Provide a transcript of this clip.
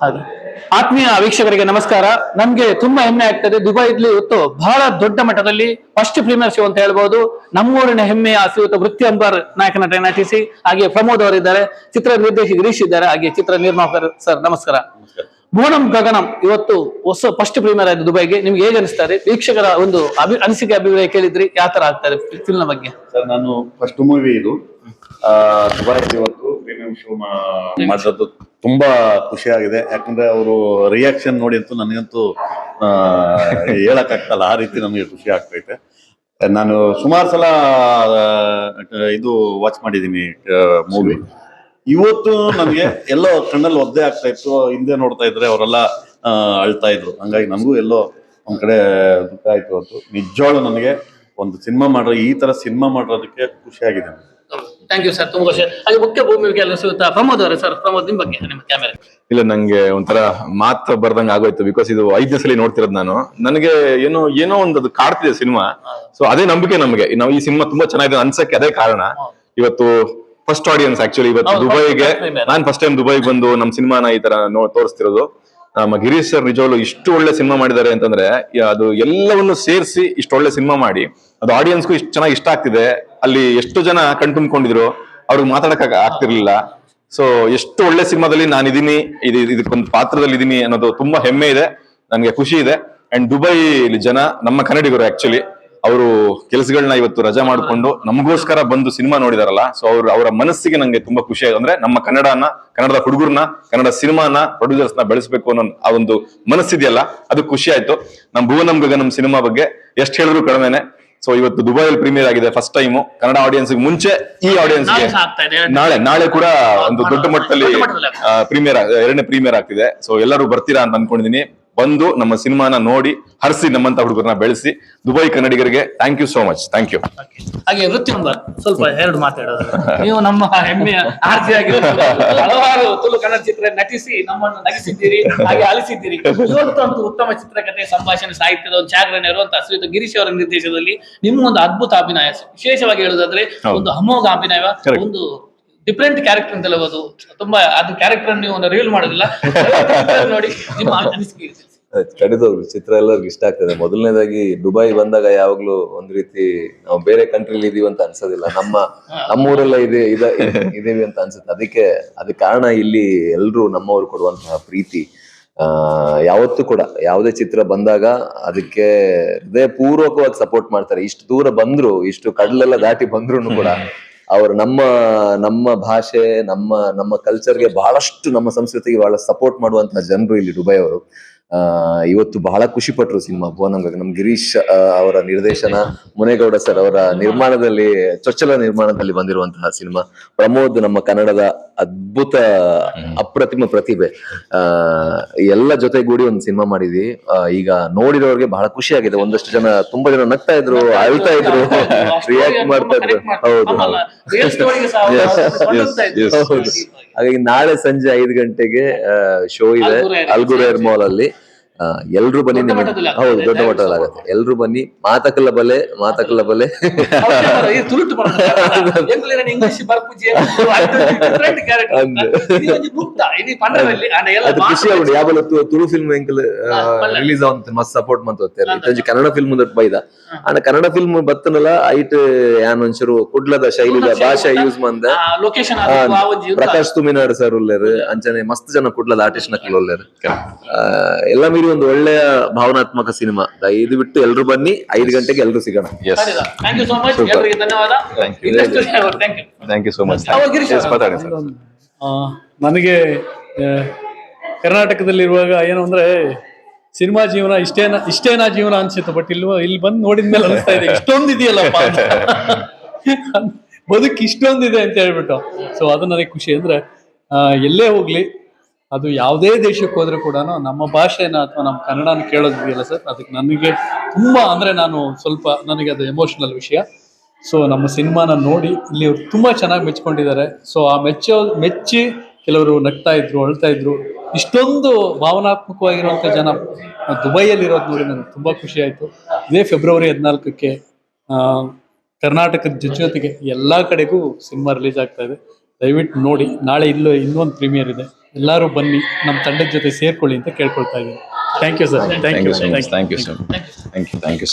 ಹಾಗೆ. ಆತ್ಮೀಯ ವೀಕ್ಷಕರಿಗೆ ನಮಸ್ಕಾರ. ನಮ್ಗೆ ತುಂಬಾ ಹೆಮ್ಮೆ ಆಗ್ತದೆ. ದುಬೈಲಿ ಇವತ್ತು ಬಹಳ ದೊಡ್ಡ ಮಟ್ಟದಲ್ಲಿ ಫಸ್ಟ್ ಪ್ರೀಮಿಯರ್ ಶೋ ಅಂತ ಹೇಳ್ಬಹುದು ನಮ್ಮೂರಿನ ಹೆಮ್ಮೆಯ ಶ್ರೀಯುತ ವೃತ್ತಿ ಅಂಬರ್ ನಾಯಕ ನಟನೆ ನಟಿಸಿ, ಹಾಗೆ ಪ್ರಮೋದ್ ಅವರಿದ್ದಾರೆ ಚಿತ್ರ ನಿರ್ದೇಶಕ ಗಿರೀಶ್ ಇದ್ದಾರೆ, ಹಾಗೆ ಚಿತ್ರ ನಿರ್ಮಾಪಕರು ಸರ್, ನಮಸ್ಕಾರ. ಭುವನಂ ಗಗನಂ ಇವತ್ತು ಹೊಸ ಫಸ್ಟ್ ಪ್ರೀಮಿಯರ್ ಆಯ್ತು ದುಬೈಗೆ. ನಿಮ್ಗೆ ಹೇಗೆ ಅನಿಸ್ತಾರೆ ವೀಕ್ಷಕರ ಒಂದು ಅಭಿ, ಅನಿಸಿಕೆ, ಅಭಿಪ್ರಾಯ ಕೇಳಿದ್ರಿ. ಯಾವ ತರ ಆಗ್ತಾರೆ ಫಿಲ್ಮ್ ಬಗ್ಗೆ? ಸರ್, ನಾನು ಫಸ್ಟ್ ಮೂವಿ ಇದು. ದುಬೈ ಪ್ರೀಮಿಯಂ ತುಂಬಾ ಖುಷಿ ಆಗಿದೆ. ಯಾಕಂದ್ರೆ ಅವರು ರಿಯಾಕ್ಷನ್ ನೋಡಿ ಅಂತೂ ನನಗಂತೂ ಆ, ಹೇಳಕ್ ಆಗ್ತಲ್ಲ ಆ ರೀತಿ ನಮಗೆ ಖುಷಿ ಆಗ್ತೈತೆ. ನಾನು ಸುಮಾರು ಸಲ ಇದು ವಾಚ್ ಮಾಡಿದೀನಿ ಮೂವಿ ಇವತ್ತು ನನಗೆ ಎಲ್ಲೋ ಕಣ್ಣಲ್ಲಿ ಒದ್ದೆ ಆಗ್ತಾ ಇತ್ತು. ಹಿಂದೆ ನೋಡ್ತಾ ಇದ್ರೆ ಅವರೆಲ್ಲ ಅಳ್ತಾ ಇದ್ರು. ಹಂಗಾಗಿ ನನಗೂ ಎಲ್ಲೋ ಒಂದ್ ಕಡೆ ದುಃಖ ಆಯ್ತು ಅವತ್ತು ನಿಜವಾಳು ನನಗೆ ಒಂದು ಸಿನಿಮಾ ಮಾಡ್ರ ಈ ತರ ಸಿನಿಮಾ ಮಾಡೋದಕ್ಕೆ ಖುಷಿಯಾಗಿದೆ ಆಗಿದೆ ಥ್ಯಾಂಕ್ ಯು ಸರ್ ತುಂಬಾ ಖುಷಿ. ಹಾಗೆ ಮುಖ್ಯ ಭೂಮಿಗೆ ಪ್ರಮೋದ್ ಅವರೇ ಸರ್ ಪ್ರಮೋದ್ ನಿಮ್ ಬಗ್ಗೆ ನಿಮ್ಮ ಕ್ಯಾಮೆರಾ ಇಲ್ಲ ನಂಗೆ ಒಂಥರ ಮಾತ್ರ ಬರ್ದಂಗ ಆಗೋಯ್ತು ಬಿಕಾಸ್ ಇದು ಐದನೇ ಸಲ ನೋಡ್ತಿರೋದು ನಾನು. ನನಗೆ ಏನೋ ಏನೋ ಒಂದು ಅದು ಕಾಡ್ತಿದೆ ಸಿನಿಮಾ. ಸೊ ಅದೇ ನಂಬಿಕೆ ನಮಗೆ. ನಾವು ಈ ಸಿನಿಮಾ ತುಂಬಾ ಚೆನ್ನಾಗಿದೆ ಅನ್ಸಕ್ಕೆ ಅದೇ ಕಾರಣ. ಇವತ್ತು ಫಸ್ಟ್ ಆಡಿಯನ್ಸ್ ಆಕ್ಚುಲಿ ಇವತ್ತು ದುಬೈಗೆ ನಾನು ಫಸ್ಟ್ ಟೈಮ್ ದುಬೈಗೆ ಬಂದು ನಮ್ ಸಿನಿಮಾನ ಈ ತರ ತೋರಿಸ್ತಿರೋದು. ನಮ್ಮ ಗಿರೀಶ್ ಸರ್ ನಿಜವಾಗ್ಲು ಇಷ್ಟು ಒಳ್ಳೆ ಸಿನಿಮಾ ಮಾಡಿದ್ದಾರೆ ಅಂತಂದ್ರೆ ಅದು ಎಲ್ಲವನ್ನು ಸೇರಿಸಿ ಇಷ್ಟು ಒಳ್ಳೆ ಸಿನಿಮಾ ಮಾಡಿ, ಅದು ಆಡಿಯನ್ಸ್ಗೂ ಇಷ್ಟು ಚೆನ್ನಾಗಿ ಇಷ್ಟ ಆಗ್ತಿದೆ. ಅಲ್ಲಿ ಎಷ್ಟು ಜನ ಕಣ್ತುಂಬ್ಕೊಂಡಿದ್ರು ಅವ್ರಿಗೆ ಮಾತಾಡಕ್ ಆಗ- ಆಗ್ತಿರ್ಲಿಲ್ಲ. ಸೊ ಎಷ್ಟು ಒಳ್ಳೆ ಸಿನಿಮಾದಲ್ಲಿ ನಾನು ಇದೀನಿ ಇದು ಇದಕ್ಕೊಂದು ಪಾತ್ರದಲ್ಲಿ ಇದ್ದೀನಿ ಅನ್ನೋದು ತುಂಬಾ ಹೆಮ್ಮೆ ಇದೆ ನನಗೆ ಖುಷಿ ಇದೆ. ಅಂಡ್ ದುಬೈ ಜನ, ನಮ್ಮ ಕನ್ನಡಿಗರು ಆಕ್ಚುಲಿ ಅವರು ಕೆಲಸಗಳನ್ನ ಇವತ್ತು ರಜಾ ಮಾಡಿಕೊಂಡು ನಮಗೋಸ್ಕರ ಬಂದು ಸಿನಿಮಾ ನೋಡಿದಾರಲ್ಲ ಸೊ ಅವ್ರು ಅವರ ಮನಸ್ಸಿಗೆ ನಂಗೆ ತುಂಬಾ ಖುಷಿ ಆಯ್ತು ಅಂದ್ರೆ ನಮ್ಮ ಕನ್ನಡನ ಕನ್ನಡದ ಹುಡುಗರನ್ನ ಕನ್ನಡ ಸಿನಿಮಾನ ಪ್ರೊಡ್ಯೂಸರ್ಸ್ನ ಬೆಳೆಸಬೇಕು ಅನ್ನೋ ಆ ಒಂದು ಮನಸ್ಸಿದೆಯಲ್ಲ ಅದು ಖುಷಿ ಆಯ್ತು. ನಮ್ಮ ಭುವನಂ ಗಗನಂ ಸಿನಿಮಾ ಬಗ್ಗೆ ಎಷ್ಟು ಹೇಳಿದ್ರು ಕಡಿಮೆನೆ. ಸೊ ಇವತ್ತು ದುಬೈಯಲ್ಲಿ ಪ್ರೀಮಿಯರ್ ಆಗಿದೆ ಫಸ್ಟ್ ಟೈಮ್ ಕನ್ನಡ ಆಡಿಯನ್ಸ್ ಮುಂಚೆ ಈ ಆಡಿಯನ್ಸ್ ನಾಳೆ. ನಾಳೆ ನಾಳೆ ಕೂಡ ಒಂದು ದೊಡ್ಡ ಮಟ್ಟದಲ್ಲಿ ದೊಡ್ಡ ಮಟ್ಟದಲ್ಲಿ ಪ್ರೀಮಿಯರ್ ಎರಡನೇ ಪ್ರೀಮಿಯರ್ ಆಗ್ತಿದೆ. ಸೊ ಎಲ್ಲರೂ ಬರ್ತೀರಾ ಅಂತ ಅನ್ಕೊಂಡಿದೀನಿ. ಬಂದು ನಮ್ಮ ಸಿನಿಮಾನ ನೋಡಿ ಹರಿಸಿ ನಮ್ಮಂತ ಹುಡುಗರನ್ನ ಬೆಳೆಸಿ ದುಬೈ ಕನ್ನಡಿಗರಿಗೆ thank you so much thank you ಹಾಗೆ ವೃತ್ತಿ ಸ್ವಲ್ಪ ಎರಡು ಮಾತಾಡೋದು. ನೀವು ನಮ್ಮ ಹೆಮ್ಮೆಯ ಆರ್ಜಿ ಆಗಿರೋದು ಹಲವಾರು ತುಳು ಕನ್ನಡ ಚಿತ್ರ ನಟಿಸಿ ನಮ್ಮನ್ನು ನಗಿಸಿದ್ದೀರಿ ಹಾಗೆ ಅಲಿಸಿದ್ದೀರಿ ಇವತ್ತು ಅಂತೂ ಉತ್ತಮ ಚಿತ್ರಕಥೆ ಸಂಭಾಷಣೆ ಸಾಹಿತ್ಯದ ಒಂದು ಜಾಗರಣೆ ಇರುವಂತಹ ಶ್ರೀಯುತ ಗಿರೀಶ್ ಅವರ ನಿರ್ದೇಶನದಲ್ಲಿ ನಿಮ್ಮ ಒಂದು ಅದ್ಭುತ ಅಭಿನಯ. ವಿಶೇಷವಾಗಿ ಹೇಳುದಾದ್ರೆ ಒಂದು ಅಮೋಘ ಅಭಿನಯ. ಒಂದು ಡಿಫ್ರೆಂಟ್ ಕ್ಯಾರೆಕ್ಟರ್ ಅಂತ ಹೇಳ್ಬೋದು. ತುಂಬಾ ಅದು ಕ್ಯಾರೆಕ್ಟರ್ ನೀವು ರಿವೀಲ್ ಮಾಡೋದಿಲ್ಲ. ನೋಡಿ ನಿಮ್ಮ ಅನಿಸಿಕೆ ಖಂಡಿತವಾಗ್ಲು ಚಿತ್ರ ಎಲ್ಲರಿಗೂ ಇಷ್ಟ ಆಗ್ತದೆ. ಮೊದಲನೇದಾಗಿ ದುಬೈ ಬಂದಾಗ ಯಾವಾಗ್ಲೂ ಒಂದ್ ರೀತಿ ನಾವು ಬೇರೆ ಕಂಟ್ರಿಲಿ ಇದೀವಿ ಅಂತ ಅನ್ಸೋದಿಲ್ಲ. ನಮ್ಮ, ನಮ್ಮೂರೆಲ್ಲ ಇದೆ, ಇದ, ಇದೀವಿ ಅಂತ ಅನ್ಸುತ್ತೆ. ಅದಕ್ಕೆ ಅದಕ್ಕೆ ಕಾರಣ ಇಲ್ಲಿ ಎಲ್ರು ನಮ್ಮವ್ರು ಕೊಡುವಂತಹ ಪ್ರೀತಿ. ಆ, ಯಾವತ್ತೂ ಕೂಡ, ಯಾವುದೇ ಚಿತ್ರ ಬಂದಾಗ ಅದಕ್ಕೆ ಹೃದಯ ಪೂರ್ವಕವಾಗಿ ಸಪೋರ್ಟ್ ಮಾಡ್ತಾರೆ. ಇಷ್ಟು ದೂರ ಬಂದ್ರು, ಇಷ್ಟು ಕಡಲೆಲ್ಲ ದಾಟಿ ಬಂದ್ರು ಕೂಡ ಅವರು ನಮ್ಮ ನಮ್ಮ ಭಾಷೆ, ನಮ್ಮ ನಮ್ಮ ಕಲ್ಚರ್ಗೆ ಬಹಳಷ್ಟು ನಮ್ಮ ಸಂಸ್ಕೃತಿಗೆ ಬಹಳ ಸಪೋರ್ಟ್ ಮಾಡುವಂತಹ ಜನರು ಇಲ್ಲಿ ದುಬೈ ಅವರು ಇವತ್ತು ಬಹಳ ಖುಷಿ ಪಟ್ರು ಸಿನಿಮಾ ಭುವನಂಗ. ನಮ್ ಗಿರೀಶ್ ಅವರ ನಿರ್ದೇಶನ ಮುನೇಗೌಡ ಸರ್ ಅವರ ನಿರ್ಮಾಣದಲ್ಲಿ ಚೊಚ್ಚಲ ನಿರ್ಮಾಣದಲ್ಲಿ ಬಂದಿರುವಂತಹ ಸಿನಿಮಾ. ಪ್ರಮೋದ್ ನಮ್ಮ ಕನ್ನಡದ ಅದ್ಭುತ ಅಪ್ರತಿಮ ಪ್ರತಿಭೆ. ಆ ಎಲ್ಲ ಜೊತೆಗೂಡಿ ಒಂದು ಸಿನಿಮಾ ಮಾಡಿದ್ವಿ. ಆ, ಈಗ ನೋಡಿರೋರಿಗೆ ಬಹಳ ಖುಷಿ ಆಗಿದೆ. ಒಂದಷ್ಟು ಜನ ತುಂಬಾ ಜನ ನಗ್ತಾ ಇದ್ರು ಅಳ್ತಾ ಇದ್ರು. ರಿಯಾಕ್ಟ್ ಮಾಡ್ತಾ ಇದ್ರು. ಹೌದು. ಹಾಗಾಗಿ ನಾಳೆ ಸಂಜೆ ಐದು ಗಂಟೆಗೆ ಶೋ ಇದೆ. ಅಲ್ಗುರೇರ್ ಮಾಲ್ ಅಲ್ಲಿ. ಎಲ್ರು ಬನ್ನಿ. ಹೌದು ದೊಡ್ಡ ಮಟ್ಟದಲ್ಲಿ ಆಗುತ್ತೆ ಎಲ್ರು ಬನ್ನಿ ಮಾತಕಲ್ಲ ಬಲೆ ಮಾತಕಲ್ಲ ಬಲೆ. ಅದು ಖುಷಿ ಆಗುದು ಯಾವಲ್ಲ ತುಳು ಫಿಲ್ಮ್ ಎಂಕಲ್. ರಿಲೀಸ್ ಆವಂತ ಮಸ್ತ್ ಸಪೋರ್ಟ್ ಮಂತ್ ಹೋಗ್ತಾರೆ ಅಂದೆ. ಇತ್ತಂಜಿ ಕನ್ನಡ ಫಿಲ್ಮ್ ದೊಡ್ಡ ಬೈದ. ಆಂಡ ಕನ್ನಡ ಫಿಲ್ಮ್ ಬತ್ತನಲ್ಲ ಐಟ್ ಯಾನ್ ಒಂಚೂರು ಕುಡ್ಲದ ಶೈಲಿದ ಭಾಷೆ ಯೂಸ್ ಮಂದ. ಪ್ರಕಾಶ್ ತುಮಿನಾರ್ ಸರ್ ಉಳ್ಳೇರು ಅಂಚನೆ ಮಸ್ತ್ ಜನ ಕುಡ್ಲದ ಆರ್ಟಿಸ್ಟ್ ನಕಲ್ ಉಳ್ಳೇರು. ಎಲ್ಲ ಮೀರಿ ಒಂದು ಒಳ್ಳೆಯ ಭಾವನಾತ್ಮಕ ಸಿನಿಮಾ. ಇದು ಬಿಟ್ಟು ಎಲ್ರು ಬನ್ನಿ ಐದು ಗಂಟೆಗೆ ಎಲ್ರು ಸಿಗೋಣ. Thank you so much Super. ಎಲ್ಲರಿಗೆ ಧನ್ಯವಾದ. Thank you. ಇನ್ನಷ್ಟು thank you thank you so much ಅವಾಗ ಗಿರೀಶ್ ಅವ್ರು. ಮಾತಾಡಿ ಸರ್ ಆ, ನನಗೆ ಆ, ಕರ್ನಾಟಕದಲ್ಲಿರುವಾಗ ಏನು ಅಂದ್ರೆ ಸಿನಿಮಾ ಜೀವನ ಇಷ್ಟೇನ ಇಷ್ಟೇನಾ ಜೀವನ ಅನ್ಸುತ್ತೆ ಬಟ್ ಇಲ್ವ ಇಲ್ಲಿ ಬಂದು ನೋಡಿದ್ಮೇಲೆ ಅನಿಸ್ತಾ ಇದೆ. ಇಷ್ಟೊಂದು ಇದೆಯಲ್ಲ ಅಂತ ಬದುಕು ಇಷ್ಟೊಂದಿದೆ ಅಂತ ಹೇಳ್ಬಿಟ್ಟು. ಸೊ ಅದು ನನಗೆ ಖುಷಿ ಅಂದ್ರೆ ಆ, ಎಲ್ಲೇ ಹೋಗ್ಲಿ ಅದು ಯಾವುದೇ ದೇಶಕ್ಕೆ ಹೋದ್ರೆ ಕೂಡ ನಮ್ಮ ಭಾಷೆನ ಅಥವಾ ನಮ್ಮ ಕನ್ನಡನ ಕೇಳೋದಿದೆಯಲ್ಲ ಸರ್? ಅದಕ್ಕೆ ನನಗೆ ತುಂಬಾ ಅಂದ್ರೆ ನಾನು ಸ್ವಲ್ಪ ನನಗೆ ಅದು ಎಮೋಷನಲ್ ವಿಷಯ. ಸೊ ನಮ್ಮ ಸಿನಿಮಾನ ನೋಡಿ ಇಲ್ಲಿ ಅವ್ರು ತುಂಬಾ ಚೆನ್ನಾಗಿ ಮೆಚ್ಕೊಂಡಿದ್ದಾರೆ. ಸೊ ಆ ಮೆಚ್ಚೋ, ಮೆಚ್ಚಿ ಕೆಲವರು ನಗ್ತಾ ಇದ್ರು, ಅಳ್ತಾ ಇದ್ರು. ಇಷ್ಟೊಂದು ಭಾವನಾತ್ಮಕವಾಗಿರುವಂಥ ಜನ ದುಬೈಯಲ್ಲಿ ಇರೋದು ನೋಡಿ ನನಗೆ ತುಂಬಾ ಖುಷಿ ಆಯ್ತು. ಇದೇ ಫೆಬ್ರವರಿ ಹದಿನಾಲ್ಕಕ್ಕೆ ಕರ್ನಾಟಕದ ಜೊತೆ ಜೊತೆಗೆ ಎಲ್ಲಾ ಕಡೆಗೂ ಸಿನಿಮಾ ರಿಲೀಸ್ ಆಗ್ತಾ ಇದೆ. ದಯವಿಟ್ಟು ನೋಡಿ ನಾಳೆ ಇಲ್ಲೂ ಇನ್ನೊಂದು ಪ್ರೀಮಿಯರ್ ಇದೆ. ಎಲ್ಲರೂ ಬನ್ನಿ ನಮ್ಮ ತಂಡದ ಜೊತೆ ಸೇರ್ಕೊಳ್ಳಿ ಅಂತ ಕೇಳ್ಕೊಳ್ತಾ ಇದ್ದೀನಿ. Thank you sir thank you sir thank you sir thank you thank you